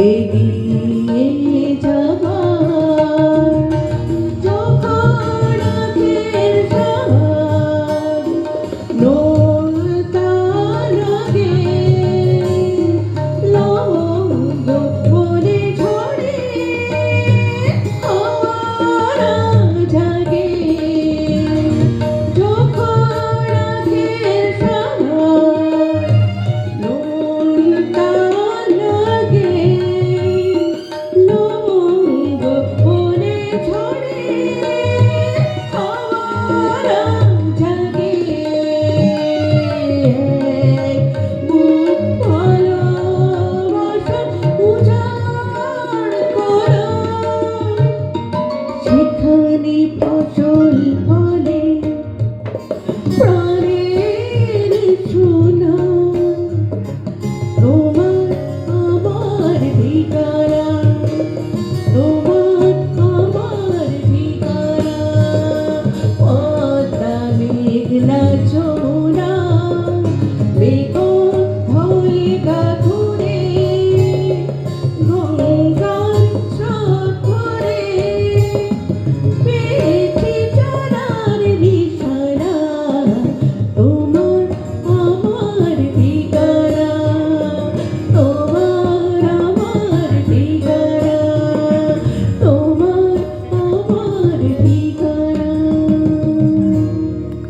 এগিয়ে যাবার যখন আখের